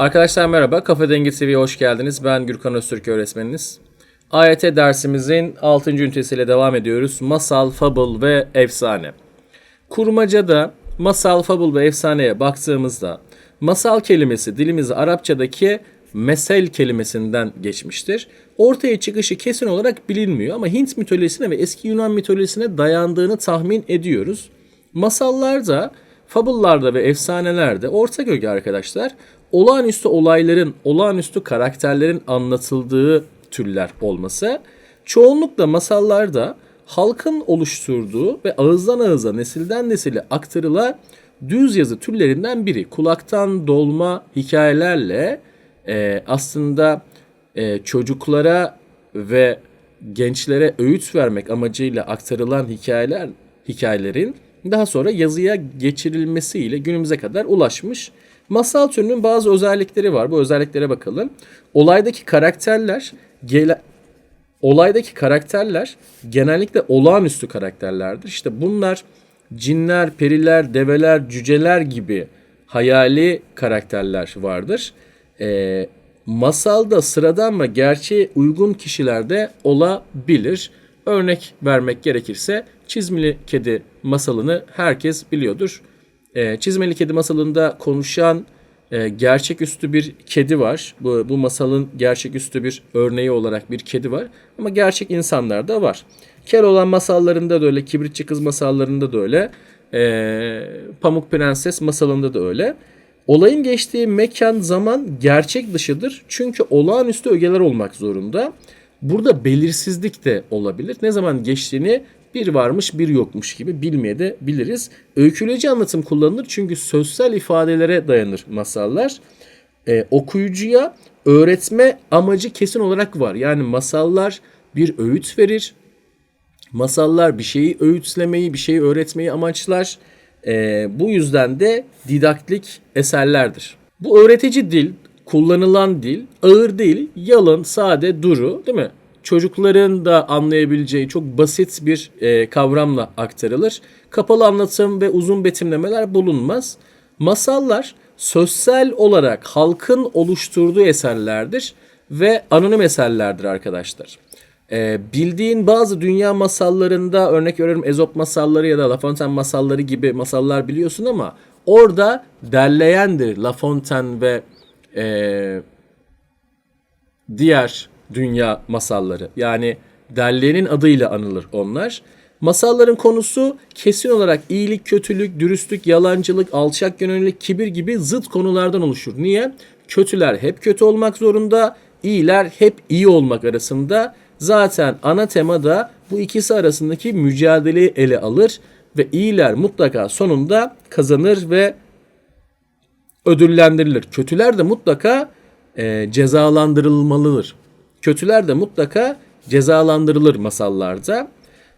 Arkadaşlar merhaba, Kafa Dengi TV'ye hoş geldiniz. Ben Gürkan Öztürk öğretmeniniz. AYT dersimizin 6. ünitesiyle devam ediyoruz. Masal, fable ve efsane. Kurmacada masal, fable ve efsaneye baktığımızda masal kelimesi dilimizi Arapçadaki mesel kelimesinden geçmiştir. Ortaya çıkışı kesin olarak bilinmiyor ama Hint mitolojisine ve eski Yunan mitolojisine dayandığını tahmin ediyoruz. Masallarda, fable'larda ve efsanelerde orta gölge arkadaşlar olağanüstü olayların, olağanüstü karakterlerin anlatıldığı türler olması. Çoğunlukla masallarda halkın oluşturduğu ve ağızdan ağıza, nesilden nesile aktarılan düz yazı türlerinden biri. Kulaktan dolma hikayelerle e, aslında e, çocuklara ve gençlere öğüt vermek amacıyla aktarılan hikayeler hikayelerin daha sonra yazıya geçirilmesiyle günümüze kadar ulaşmış. Masal türünün bazı özellikleri var. Bu özelliklere bakalım. Olaydaki karakterler gele, olaydaki karakterler genellikle olağanüstü karakterlerdir. İşte bunlar cinler, periler, develer, cüceler gibi hayali karakterler vardır. Ee, masalda sıradan ve gerçeğe uygun kişiler de olabilir. Örnek vermek gerekirse Çizmili Kedi masalını herkes biliyordur. Ee, Çizmeli Kedi masalında konuşan e, gerçeküstü bir kedi var. Bu, bu masalın gerçeküstü bir örneği olarak bir kedi var. Ama gerçek insanlar da var. Keloğlan masallarında da öyle, Kibritçi Kız masallarında da öyle, e, Pamuk Prenses masalında da öyle. Olayın geçtiği mekan, zaman gerçek dışıdır. Çünkü olağanüstü ögeler olmak zorunda. Burada belirsizlik de olabilir. Ne zaman geçtiğini bir varmış bir yokmuş gibi bilmeye de biliriz. Öyküleyici anlatım kullanılır çünkü sözsel ifadelere dayanır masallar. Ee, okuyucuya öğretme amacı kesin olarak var. Yani masallar bir öğüt verir. Masallar bir şeyi öğütlemeyi, bir şeyi öğretmeyi amaçlar. Ee, bu yüzden de didaktik eserlerdir. Bu öğretici dil, kullanılan dil ağır değil, yalın, sade, duru değil mi? Çocukların da anlayabileceği çok basit bir e, kavramla aktarılır. Kapalı anlatım ve uzun betimlemeler bulunmaz. Masallar sözsel olarak halkın oluşturduğu eserlerdir ve anonim eserlerdir arkadaşlar. E, bildiğin bazı dünya masallarında örnek veriyorum Ezop masalları ya da La Fontaine masalları gibi masallar biliyorsun ama orada derleyendir La Fontaine ve e, diğer dünya masalları. Yani derlerin adıyla anılır onlar. Masalların konusu kesin olarak iyilik, kötülük, dürüstlük, yalancılık, alçak gönüllülük, kibir gibi zıt konulardan oluşur. Niye? Kötüler hep kötü olmak zorunda, iyiler hep iyi olmak arasında. Zaten ana tema da bu ikisi arasındaki mücadeleyi ele alır ve iyiler mutlaka sonunda kazanır ve ödüllendirilir. Kötüler de mutlaka e, cezalandırılmalıdır. Kötüler de mutlaka cezalandırılır masallarda.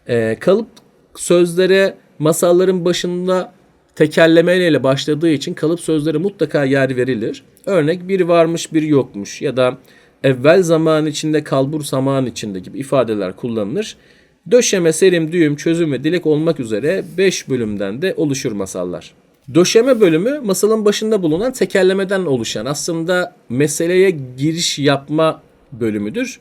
E, kalıp sözlere masalların başında tekerlemeyle başladığı için kalıp sözlere mutlaka yer verilir. Örnek bir varmış bir yokmuş ya da evvel zaman içinde kalbur zaman içinde gibi ifadeler kullanılır. Döşeme, serim, düğüm, çözüm ve dilek olmak üzere 5 bölümden de oluşur masallar. Döşeme bölümü masalın başında bulunan tekerlemeden oluşan aslında meseleye giriş yapma bölümüdür.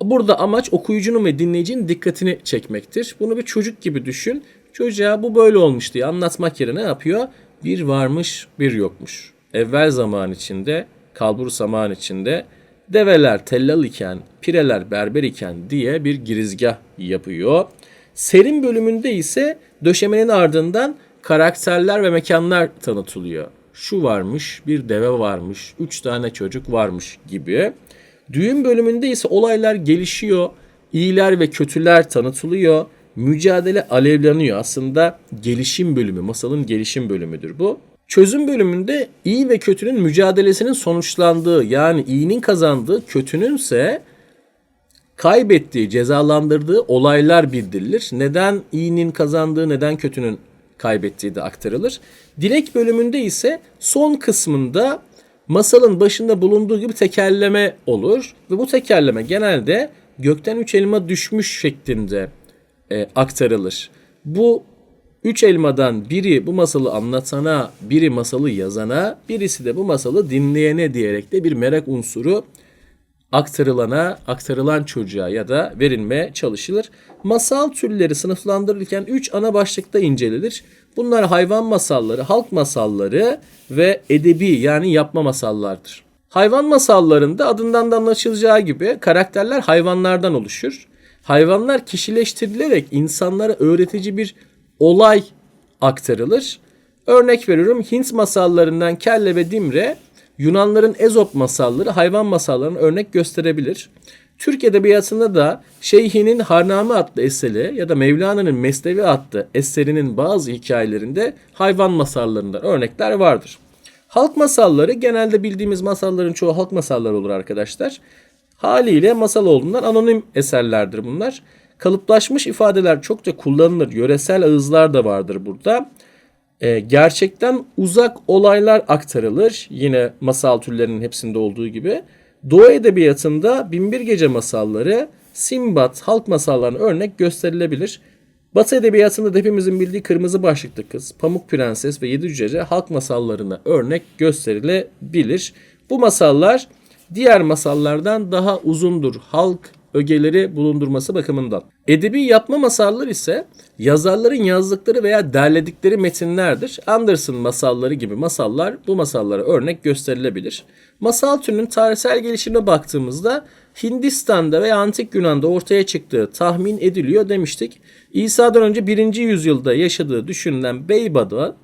Burada amaç okuyucunun ve dinleyicinin dikkatini çekmektir. Bunu bir çocuk gibi düşün. Çocuğa bu böyle olmuş diye anlatmak yerine ne yapıyor? Bir varmış bir yokmuş. Evvel zaman içinde, kalbur zaman içinde develer tellal iken, pireler berber iken diye bir girizgah yapıyor. Serin bölümünde ise döşemenin ardından karakterler ve mekanlar tanıtılıyor. Şu varmış, bir deve varmış, üç tane çocuk varmış gibi. Düğün bölümünde ise olaylar gelişiyor. İyiler ve kötüler tanıtılıyor. Mücadele alevleniyor. Aslında gelişim bölümü, masalın gelişim bölümüdür bu. Çözüm bölümünde iyi ve kötünün mücadelesinin sonuçlandığı yani iyinin kazandığı, kötünün ise kaybettiği, cezalandırdığı olaylar bildirilir. Neden iyinin kazandığı, neden kötünün kaybettiği de aktarılır. Dilek bölümünde ise son kısmında masalın başında bulunduğu gibi tekerleme olur ve bu tekerleme genelde gökten üç elma düşmüş şeklinde e, aktarılır. Bu Üç elmadan biri bu masalı anlatana, biri masalı yazana, birisi de bu masalı dinleyene diyerek de bir merak unsuru aktarılana, aktarılan çocuğa ya da verilmeye çalışılır. Masal türleri sınıflandırılırken 3 ana başlıkta incelenir. Bunlar hayvan masalları, halk masalları ve edebi yani yapma masallardır. Hayvan masallarında adından da anlaşılacağı gibi karakterler hayvanlardan oluşur. Hayvanlar kişileştirilerek insanlara öğretici bir olay aktarılır. Örnek veriyorum Hint masallarından Kelle ve Dimre Yunanların Ezop masalları hayvan masallarına örnek gösterebilir. Türk Edebiyatı'nda da Şeyhi'nin Harname adlı eseri ya da Mevlana'nın Mesnevi adlı eserinin bazı hikayelerinde hayvan masallarından örnekler vardır. Halk masalları genelde bildiğimiz masalların çoğu halk masalları olur arkadaşlar. Haliyle masal olduğundan anonim eserlerdir bunlar. Kalıplaşmış ifadeler çokça kullanılır. Yöresel ağızlar da vardır burada. Ee, gerçekten uzak olaylar aktarılır. Yine masal türlerinin hepsinde olduğu gibi. Doğu edebiyatında Binbir Gece masalları, Simbat halk masallarına örnek gösterilebilir. Batı edebiyatında da hepimizin bildiği Kırmızı Başlıklı Kız, Pamuk Prenses ve Yedi Cüce halk masallarına örnek gösterilebilir. Bu masallar diğer masallardan daha uzundur halk ögeleri bulundurması bakımından. Edebi yapma masalları ise yazarların yazdıkları veya derledikleri metinlerdir. Anderson masalları gibi masallar bu masallara örnek gösterilebilir. Masal türünün tarihsel gelişimine baktığımızda Hindistan'da veya Antik Yunan'da ortaya çıktığı tahmin ediliyor demiştik. İsa'dan önce 1. yüzyılda yaşadığı düşünülen Beybada,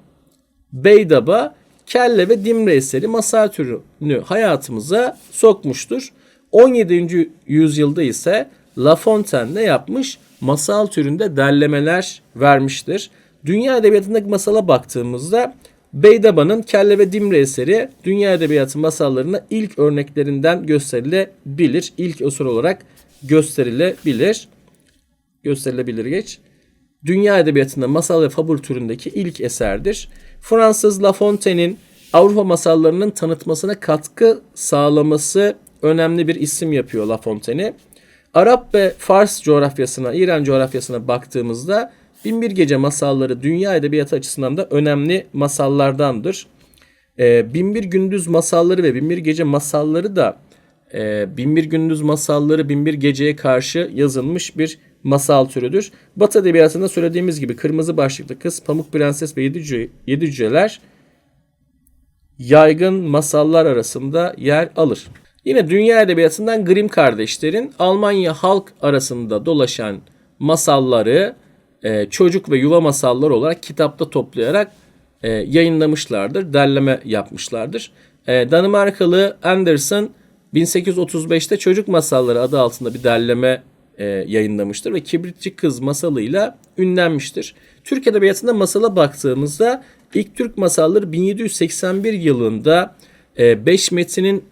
Beydaba, Kelle ve Dimre eseri masal türünü hayatımıza sokmuştur. 17. yüzyılda ise La Fontaine ne yapmış? Masal türünde derlemeler vermiştir. Dünya edebiyatındaki masala baktığımızda Beydaba'nın Kelle ve Dimre eseri dünya edebiyatı masallarına ilk örneklerinden gösterilebilir. İlk eser olarak gösterilebilir. Gösterilebilir geç. Dünya edebiyatında masal ve fabul türündeki ilk eserdir. Fransız La Fontaine'in Avrupa masallarının tanıtmasına katkı sağlaması önemli bir isim yapıyor La Fontaine'i. Arap ve Fars coğrafyasına, İran coğrafyasına baktığımızda Binbir Gece masalları dünya edebiyatı açısından da önemli masallardandır. E, Binbir Gündüz masalları ve Binbir Gece masalları da e, Binbir Gündüz masalları Binbir Gece'ye karşı yazılmış bir masal türüdür. Batı edebiyatında söylediğimiz gibi Kırmızı Başlıklı Kız, Pamuk Prenses ve Yedi, Cüce, Yedi Cüceler yaygın masallar arasında yer alır. Yine dünya edebiyatından Grimm kardeşlerin Almanya halk arasında dolaşan masalları e, çocuk ve yuva masalları olarak kitapta toplayarak e, yayınlamışlardır, derleme yapmışlardır. E, Danimarkalı Anderson 1835'te Çocuk Masalları adı altında bir derleme e, yayınlamıştır ve Kibritçi Kız masalıyla ünlenmiştir. Türk Edebiyatı'nda masala baktığımızda ilk Türk masalları 1781 yılında 5 e, metinin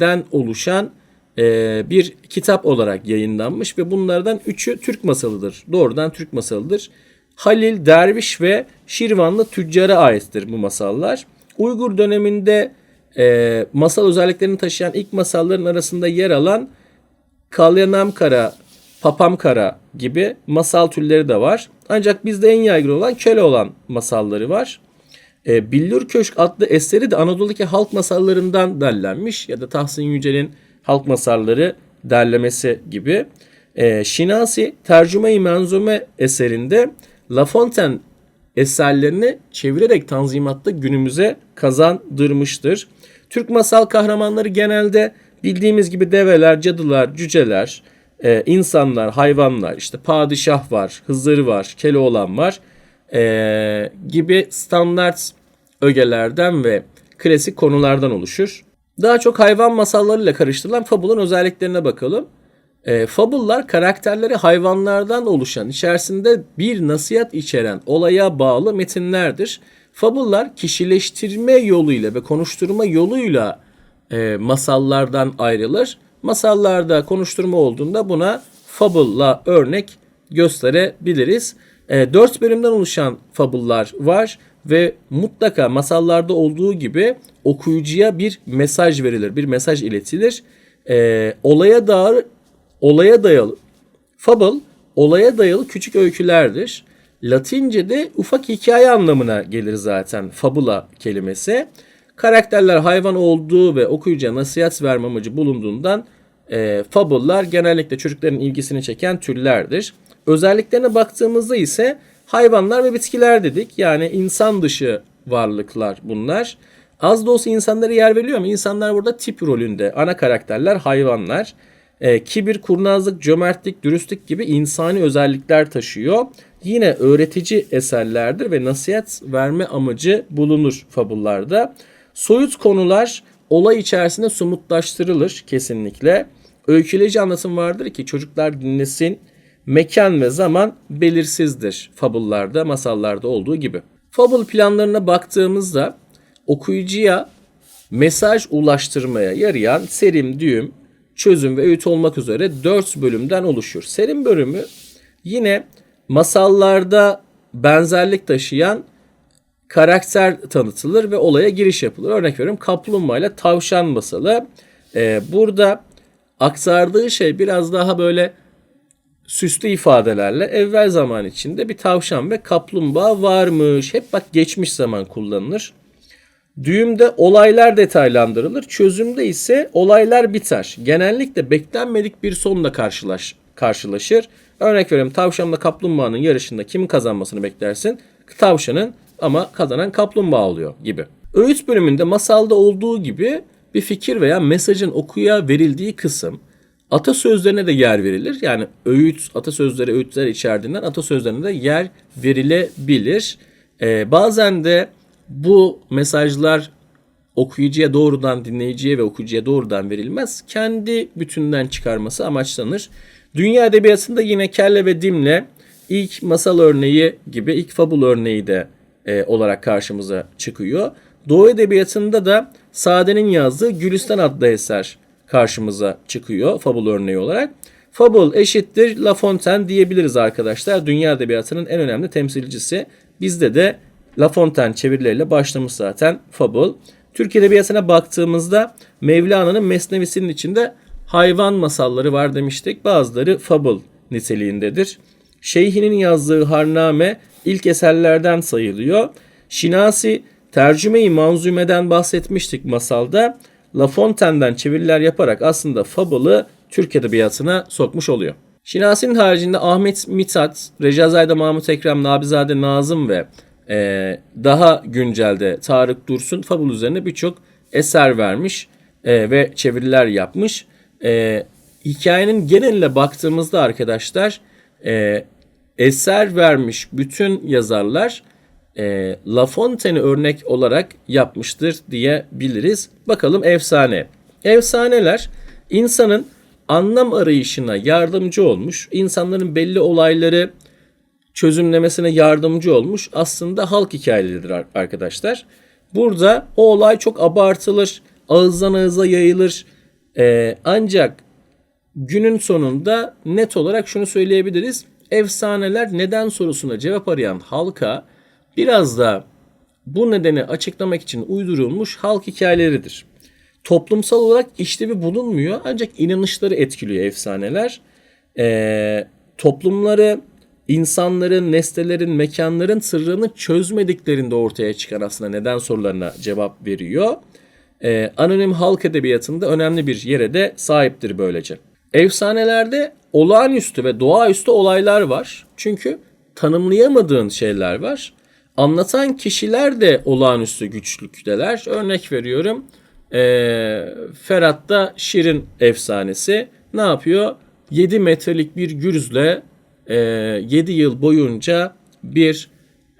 den oluşan e, bir kitap olarak yayınlanmış ve bunlardan üçü Türk masalıdır. Doğrudan Türk masalıdır. Halil, Derviş ve Şirvanlı tüccara aittir bu masallar. Uygur döneminde e, masal özelliklerini taşıyan ilk masalların arasında yer alan Kalyanamkara, Papamkara gibi masal türleri de var. Ancak bizde en yaygın olan köle olan masalları var. E, Billur Köşk adlı eseri de Anadolu'daki halk masallarından derlenmiş ya da Tahsin Yücel'in halk masalları derlemesi gibi. E, Şinasi Tercüme-i Menzume eserinde La Fontaine eserlerini çevirerek Tanzimat'ta günümüze kazandırmıştır. Türk masal kahramanları genelde bildiğimiz gibi develer, cadılar, cüceler, e, insanlar, hayvanlar, işte padişah var, Hızır var, Keloğlan var e, gibi standart ögelerden ve klasik konulardan oluşur. Daha çok hayvan masallarıyla karıştırılan fabulun özelliklerine bakalım. E, fabullar karakterleri hayvanlardan oluşan, içerisinde bir nasihat içeren olaya bağlı metinlerdir. Fabullar kişileştirme yoluyla ve konuşturma yoluyla e, masallardan ayrılır. Masallarda konuşturma olduğunda buna fabul'la örnek gösterebiliriz. E, 4 bölümden oluşan fabullar var ve mutlaka masallarda olduğu gibi okuyucuya bir mesaj verilir, bir mesaj iletilir. E, olaya dair olaya dayalı fable olaya dayalı küçük öykülerdir. Latince'de ufak hikaye anlamına gelir zaten fabula kelimesi. Karakterler hayvan olduğu ve okuyucuya nasihat verme amacı bulunduğundan e, fabullar genellikle çocukların ilgisini çeken türlerdir. Özelliklerine baktığımızda ise hayvanlar ve bitkiler dedik. Yani insan dışı varlıklar bunlar. Az da olsa insanlara yer veriliyor ama insanlar burada tip rolünde. Ana karakterler hayvanlar. E, kibir, kurnazlık, cömertlik, dürüstlük gibi insani özellikler taşıyor. Yine öğretici eserlerdir ve nasihat verme amacı bulunur fabullarda. Soyut konular olay içerisinde somutlaştırılır kesinlikle. Öyküleyici anlatım vardır ki çocuklar dinlesin. Mekan ve zaman belirsizdir fabullarda, masallarda olduğu gibi. Fabul planlarına baktığımızda okuyucuya mesaj ulaştırmaya yarayan serim, düğüm, çözüm ve öğüt olmak üzere 4 bölümden oluşur. Serim bölümü yine masallarda benzerlik taşıyan karakter tanıtılır ve olaya giriş yapılır. Örnek veriyorum kaplumbağa ile tavşan masalı. Ee, burada aktardığı şey biraz daha böyle süslü ifadelerle evvel zaman içinde bir tavşan ve kaplumbağa varmış. Hep bak geçmiş zaman kullanılır. Düğümde olaylar detaylandırılır. Çözümde ise olaylar biter. Genellikle beklenmedik bir sonla karşılaş, karşılaşır. Örnek veriyorum tavşanla kaplumbağanın yarışında kimin kazanmasını beklersin? Tavşanın ama kazanan kaplumbağa oluyor gibi. Öğüt bölümünde masalda olduğu gibi bir fikir veya mesajın okuya verildiği kısım atasözlerine de yer verilir. Yani öğüt, atasözleri, öğütler içerdiğinden atasözlerine de yer verilebilir. Ee, bazen de bu mesajlar okuyucuya doğrudan, dinleyiciye ve okuyucuya doğrudan verilmez. Kendi bütünden çıkarması amaçlanır. Dünya edebiyatında yine Kelle ve Dimle ilk masal örneği gibi ilk fabul örneği de e, olarak karşımıza çıkıyor. Doğu edebiyatında da Sade'nin yazdığı Gülistan adlı eser karşımıza çıkıyor fabul örneği olarak. Fabul eşittir La Fontaine diyebiliriz arkadaşlar. Dünya edebiyatının en önemli temsilcisi. Bizde de La Fontaine çevirileriyle başlamış zaten fabul. Türk edebiyatına baktığımızda Mevlana'nın Mesnevisi'nin içinde hayvan masalları var demiştik. Bazıları fabul niteliğindedir. Şeyhinin yazdığı Harname ilk eserlerden sayılıyor. Şinasi tercümeyi manzumeden bahsetmiştik masalda. La Fontaine'den çeviriler yaparak aslında Fable'ı Türk edebiyatına sokmuş oluyor. Şinasi'nin haricinde Ahmet Mithat, Recazayda Mahmut Ekrem, Nabizade Nazım ve e, daha güncelde Tarık Dursun Fable üzerine birçok eser vermiş e, ve çeviriler yapmış. E, hikayenin geneline baktığımızda arkadaşlar e, eser vermiş bütün yazarlar e, La Fontaine'i örnek olarak yapmıştır diyebiliriz. Bakalım efsane. Efsaneler insanın anlam arayışına yardımcı olmuş, insanların belli olayları çözümlemesine yardımcı olmuş aslında halk hikayeleridir arkadaşlar. Burada o olay çok abartılır, ağızdan ağıza yayılır. Ee, ancak günün sonunda net olarak şunu söyleyebiliriz. Efsaneler neden sorusuna cevap arayan halka biraz da bu nedeni açıklamak için uydurulmuş halk hikayeleridir. Toplumsal olarak işlevi bulunmuyor ancak inanışları etkiliyor efsaneler. Ee, toplumları, insanların, nesnelerin, mekanların sırrını çözmediklerinde ortaya çıkan aslında neden sorularına cevap veriyor. Ee, anonim halk edebiyatında önemli bir yere de sahiptir böylece. Efsanelerde olağanüstü ve doğaüstü olaylar var. Çünkü tanımlayamadığın şeyler var. Anlatan kişiler de olağanüstü güçlükteler. Örnek veriyorum. E, Ferhat'ta Şirin efsanesi ne yapıyor? 7 metrelik bir gürzle e, 7 yıl boyunca bir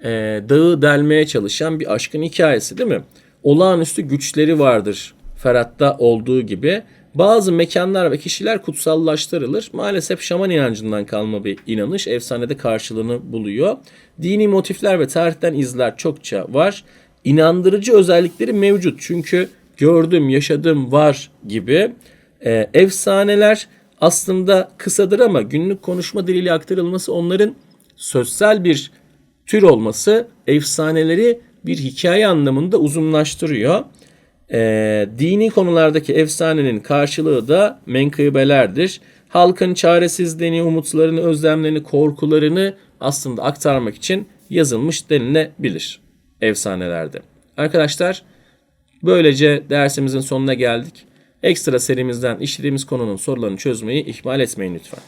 e, dağı delmeye çalışan bir aşkın hikayesi değil mi? Olağanüstü güçleri vardır Ferhat'ta olduğu gibi. Bazı mekanlar ve kişiler kutsallaştırılır. Maalesef şaman inancından kalma bir inanış efsanede karşılığını buluyor. Dini motifler ve tarihten izler çokça var. İnandırıcı özellikleri mevcut çünkü gördüm, yaşadım, var gibi. Ee, efsaneler aslında kısadır ama günlük konuşma diliyle aktarılması onların sözsel bir tür olması efsaneleri bir hikaye anlamında uzunlaştırıyor. E, dini konulardaki efsanenin karşılığı da menkıbelerdir. Halkın çaresizliğini, umutlarını, özlemlerini, korkularını aslında aktarmak için yazılmış denilebilir efsanelerde. Arkadaşlar böylece dersimizin sonuna geldik. Ekstra serimizden işlediğimiz konunun sorularını çözmeyi ihmal etmeyin lütfen.